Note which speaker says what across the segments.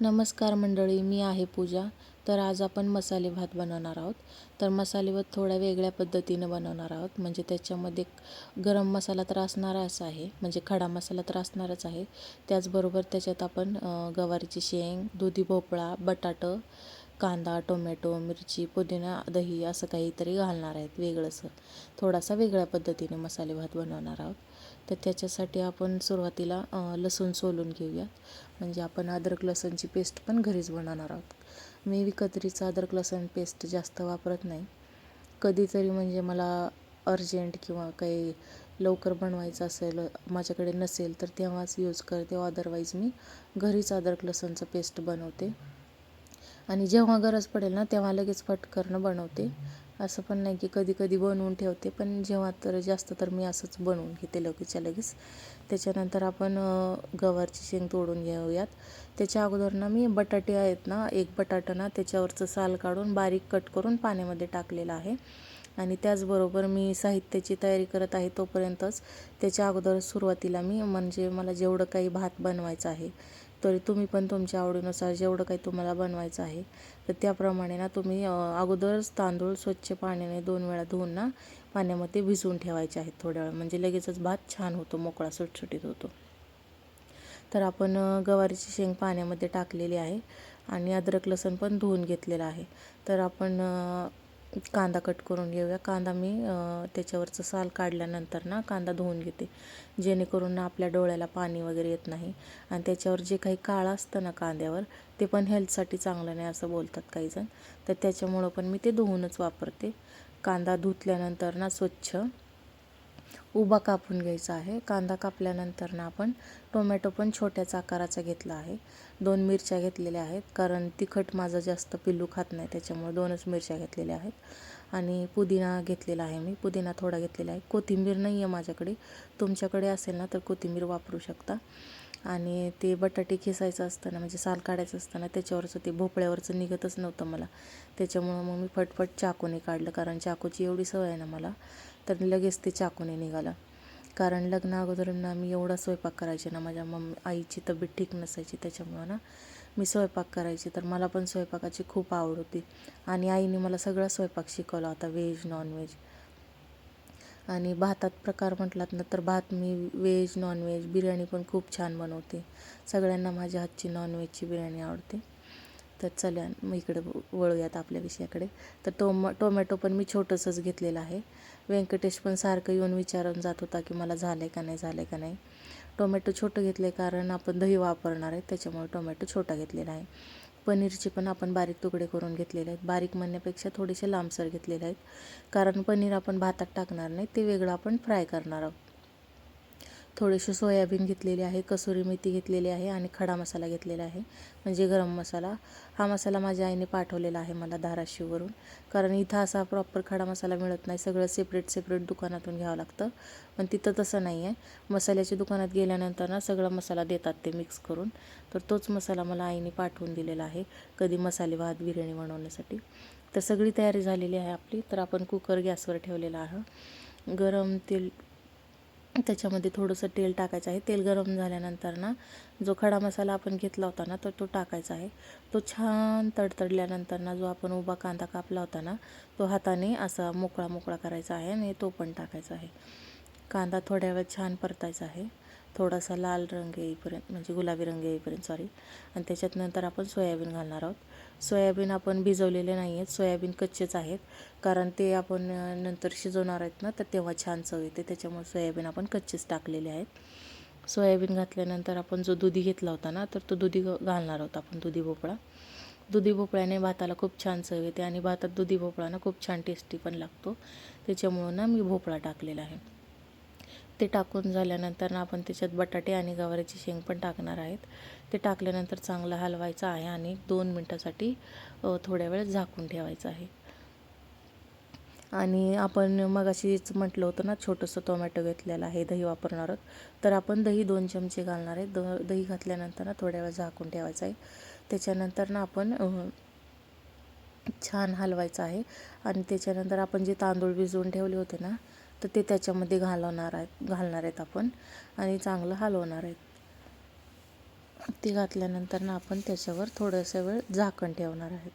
Speaker 1: नमस्कार मंडळी मी आहे पूजा. तर आज आपण मसाले भात बनवणार आहोत. तर मसाले भात थोड्या वेगळ्या पद्धतीनं बनवणार आहोत. म्हणजे त्याच्यामध्ये गरम मसाला तर असणारच आहे. म्हणजे खडा मसाला तर असणारच आहे. त्याचबरोबर त्याच्यात आपण गवारीची शेंग दुधी भोपळा बटाटं कांदा टोमॅटो मिरची पुदिना दही असं काहीतरी घालणार आहेत. वेगळंसं. थोडासा वेगळ्या पद्धतीने मसाले भात बनवणार आहोत. तर त्याच्यासाठी आपण सुरुवातीला लसूण सोलून घेऊयात. म्हणजे आपण अद्रक लसणची पेस्ट पण घरीच बनवणार आहोत. मी विकत्रीचं अद्रक लसूण पेस्ट जास्त वापरत नाही. कधीतरी म्हणजे मला अर्जंट किंवा काही लवकर बनवायचं असेल माझ्याकडे नसेल तर तेव्हाच यूज करते. अदरवाईज मी घरीच अद्रक लसणचं पेस्ट बनवते. आणि जेव्हा गरज पडेल ना तेव्हा लगेच पटकन बनवते. असं पण नाही की कधी कधी बनवून ठेवते पण जेव्हा तर जास्त तर मी असंच बनवून घेते लगेचच्या लगेच. त्याच्यानंतर आपण गवारची शेंग तोडून घेऊयात. त्याच्या अगोदर ना मी बटाटे आहेत ना एक बटाटा ना त्याच्यावरचं साल काढून बारीक कट करून पाण्यामध्ये टाकलेलं आहे. आणि त्याचबरोबर मी साहित्याची तयारी करत आहे तोपर्यंतच. त्याच्या अगोदर सुरुवातीला मी म्हणजे मला जेवढं काही भात बनवायचं आहे तरी तुम्ही पण तुमच्या आवडीनुसार जेवढं काही तुम्हाला बनवायचं आहे तर त्याप्रमाणे ना तुम्ही अगोदरच तांदूळ स्वच्छ पाण्याने दोन वेळा धुवून ना पाण्यामध्ये भिजवून ठेवायचे आहेत थोड्या वेळ. म्हणजे लगेचच भात छान होतो मोकळा सुटसुटीत होतो. तर आपण गवारीची शेंग पाण्यामध्ये टाकलेली आहे आणि अद्रक लसण पण धुवून घेतलेलं आहे. तर आपण कांदा कट करून घेऊया. कांदा मी त्याच्यावरचं साल काढल्यानंतर ना कांदा धुवून घेते. जेणेकरून ना आपल्या डोळ्याला पाणी वगैरे येत नाही आणि त्याच्यावर जे काही काळं असतं ना कांद्यावर ते पण हेल्थसाठी चांगलं नाही असं बोलतात काहीजण तर त्याच्यामुळं पण मी ते धुवूनच वापरते. कांदा धुतल्यानंतर ना स्वच्छ उभा कापून घ्यायचा आहे. कांदा कापल्यानंतर ना आपण टोमॅटो पण छोट्याच आकाराचा घेतला आहे. दोन मिरच्या घेतलेल्या आहेत. कारण तिखट माझं जास्त पिल्लू खात नाही त्याच्यामुळे दोनच मिरच्या घेतलेल्या आहेत. आणि पुदिना घेतलेला आहे मी. पुदिना थोडा घेतलेला आहे. कोथिंबीर नाही आहे माझ्याकडे. तुमच्याकडे असेल ना तर कोथिंबीर वापरू शकता. आणि ते बटाटे खिसायचं असताना म्हणजे साल काढायचं असताना त्याच्यावरचं ते भोपळ्यावरचं निघतच नव्हतं मला. त्याच्यामुळं मग मी फटफट चाकूने काढलं. कारण चाकूची एवढी सवय आहे ना मला. तर लगेच ते चाकूने निघालं. कारण लग्न अगोदर ना मी एवढा स्वयंपाक करायचे ना माझ्या मम्मी आईची तब्येत ठीक नसायची त्याच्यामुळं ना मी स्वयंपाक करायची. तर मला पण स्वयंपाकाची खूप आवड होती. आणि आईने मला सगळा स्वयंपाक शिकवला होता व्हेज नॉनव्हेज. आणि भातात प्रकार म्हटलात ना तर भात मी व्हेज नॉनव्हेज बिर्याणी पण खूप छान बनवते. सगळ्यांना माझ्या हातची नॉनव्हेजची बिर्याणी आवडते. तर चला मग इकडे वळूयात आपल्या विषयाकडे. तर टोम टोमॅटो पण मी छोटंसंच घेतलेलं आहे. व्यंकटेश पण सारखं येऊन विचारून जात होता की मला झालं आहे का नाही झालं आहे का नाही. टोमॅटो छोटं घेतलं आहे कारण आपण दही वापरणार आहे त्याच्यामुळे टोमॅटो छोटा घेतलेला आहे. पनीरचे पण आपण बारीक तुकडे करून घेतलेले आहेत. बारीक म्हणण्यापेक्षा थोडेसे लांबसर घेतलेले आहेत. कारण पनीर आपण भातात टाकणार नाही ते वेगळं आपण फ्राय करणार आहोत. थोडेसे सोयाबीन घेतलेले आहे कसुरी मेथी घेतलेली आहे आणि खडा मसाला घेतलेला आहे. म्हणजे गरम मसाला. हा मसाला माझ्या आईने पाठवलेला आहे मला धाराशिववरून. कारण इथं असा प्रॉपर खडा मसाला मिळत नाही. सगळं सेपरेट सेपरेट दुकानातून घ्यावं लागतं. पण तिथं तसं नाही आहे मसाल्याच्या दुकानात गेल्यानंतर ना सगळा मसाला देतात ते मिक्स करून. तर तोच मसाला मला आईने पाठवून दिलेला आहे. कधी मसाले भात बिर्याणी बनवण्यासाठी. तर सगळी तयारी झालेली आहे आपली. तर आपण कुकर गॅसवर ठेवलेला आहे. गरम तेल त्याच्यामध्ये थोडंसं तेल टाकायचं आहे. तेल गरम झाल्यानंतर ना जो खडा मसाला आपण घेतला होता ना तर तो टाकायचा आहे. तो छान तडतडल्यानंतर ना जो आपण उभा कांदा कापला होता ना तो हाताने असा मोकळा मोकळा करायचा आहे आणि तो पण टाकायचा आहे. कांदा थोड्या वेळ छान परतायचा आहे. थोडासा लाल रंग येईपर्यंत म्हणजे गुलाबी रंग येईपर्यंत सॉरी आणि त्याच्यात नंतर आपण सोयाबीन घालणार आहोत. सोयाबीन आपण भिजवलेले नाही आहेत सोयाबीन कच्चेच आहेत. कारण ते आपण नंतर शिजवणार आहेत ना तर तेव्हा छान चव येते. त्याच्यामुळे सोयाबीन आपण कच्चेच टाकलेले आहेत. सोयाबीन घातल्यानंतर आपण जो दुधी घेतला होता ना तर तो दुधी घालणार आहोत आपण दुधी भोपळा. दुधी भोपळ्याने भाताला खूप छान चव येते आणि भातात दुधी भोपळा ना खूप छान टेस्टी पण लागतो. त्याच्यामुळं ना मी भोपळा टाकलेला आहे. ते टाकून झाल्यानंतर ना आपण त्याच्यात बटाटे आणि गवारीची शेंग पण टाकणार आहेत. ते टाकल्यानंतर चांगलं हलवायचं आहे आणि दोन मिनटासाठी थोड्या वेळ झाकून ठेवायचं आहे. आणि आपण मगाशीच म्हटलं होतं ना छोटंसं टोमॅटो घेतलेलं आहे दही वापरणार आहोत. तर आपण दही दोन चमचे घालणार आहे. द दही घातल्यानंतर ना थोड्या वेळ झाकून ठेवायचं आहे. त्याच्यानंतर ना आपण छान हलवायचं आहे. आणि त्याच्यानंतर आपण जे तांदूळ भिजवून ठेवले होते ना तर ते त्याच्यामध्ये घालवणार आहेत घालणार आहेत आपण आणि चांगलं हलवणार आहेत. ते घातल्यानंतर ना आपण त्याच्यावर थोडंसं वेळ झाकण ठेवणार आहेत.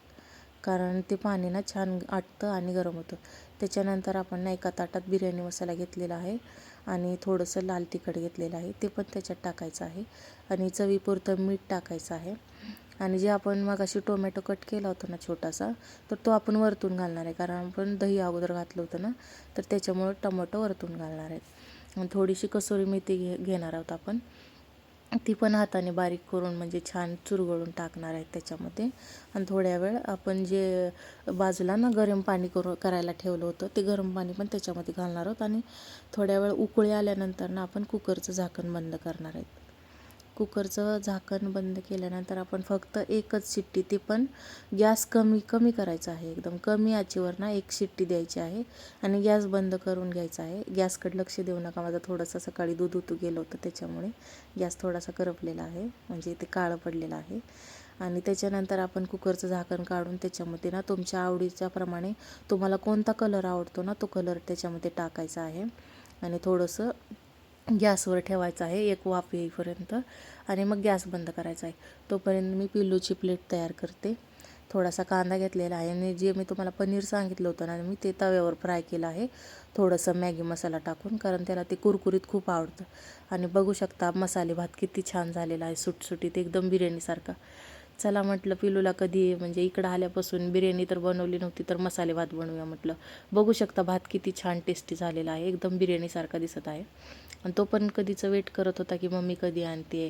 Speaker 1: कारण ते पाणी ना छान आटतं आणि गरम होतं. त्याच्यानंतर आपण ना एका ताटात बिर्याणी मसाला घेतलेला आहे आणि थोडंसं लाल तिखट घेतलेलं आहे. ते पण त्याच्यात टाकायचं आहे आणि चवीपुरतं मीठ टाकायचं आहे. आणि जे आपण मग अशी टोमॅटो कट केला होता ना छोटासा तर तो आपण वरतून घालणार आहे. कारण आपण दही अगोदर घातलं होतं ना तर त्याच्यामुळं टोमॅटो वरतून घालणार आहेत आणि थोडीशी कसुरी मेथी घे घेणार आहोत आपण. ती पण हाताने बारीक करून म्हणजे छान चुरगळून टाकणार आहेत त्याच्यामध्ये. आणि थोड्या वेळ आपण जे बाजूला ना गरम पाणी करू करायला ठेवलं होतं ते गरम पाणी पण त्याच्यामध्ये घालणार आहोत. आणि थोड्या वेळ उकळी आल्यानंतर ना आपण कुकरचं झाकण बंद करणार आहेत. कुकरचं झाकण बंद केल्यानंतर आपण फक्त एकच शिट्टी ती पण गॅस कमी कमी करायचा आहे. एकदम कमी आचीवर ना एक शिट्टी द्यायची आहे आणि गॅस बंद करून घ्यायचा आहे. गॅसकडे लक्ष देऊ नका. माझं थोडंसं सकाळी दूध उतू गेलं होतं त्याच्यामुळे गॅस थोडासा करपलेला आहे. म्हणजे ते काळं पडलेलं आहे. आणि त्याच्यानंतर आपण कुकरचं झाकण काढून त्याच्यामध्ये ना तुमच्या आवडीच्याप्रमाणे तुम्हाला कोणता कलर आवडतो ना तो कलर त्याच्यामध्ये टाकायचा आहे. आणि थोडंसं गॅसवर ठेवायचा आहे एक वाफ येईपर्यंत. आणि मग गॅस बंद करायचा आहे. तोपर्यंत मी पिल्लूची प्लेट तयार करते. थोडासा कांदा घेतलेला आहे. आणि जे मी तुम्हाला पनीर सांगितलं होतं ना मी ते तव्यावर फ्राय केलं आहे. थोडंसं मॅगी मसाला टाकून कारण त्याला ते कुरकुरीत खूप आवडतं. आणि बघू शकता मसाले भात किती छान झालेला आहे सुटसुटीत एकदम बिर्याणीसारखा. चला म्हटलं पिलूला कधी म्हणजे इकडं आल्यापासून बिर्याणी तर बनवली नव्हती तर मसाले भात बनवूया म्हटलं. बघू शकता भात किती छान टेस्टी झालेला आहे एकदम बिर्याणीसारखा दिसत आहे. आणि तो पण कधीचं वेट करत होता की मम्मी कधी आणते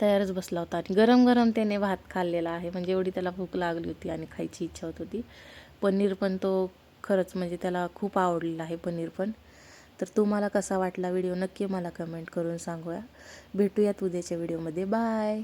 Speaker 1: तयारच बसला होता. आणि गरम गरम त्याने भात खाल्लेला आहे. म्हणजे एवढी त्याला भूक लागली होती आणि खायची इच्छा होत होती. पनीर पण तो खरंच म्हणजे त्याला खूप आवडलेला आहे पनीर पण. तर तुम्हाला कसा वाटला व्हिडिओ नक्की मला कमेंट करून सांगूया. भेटूयात उद्याच्या व्हिडिओमध्ये बाय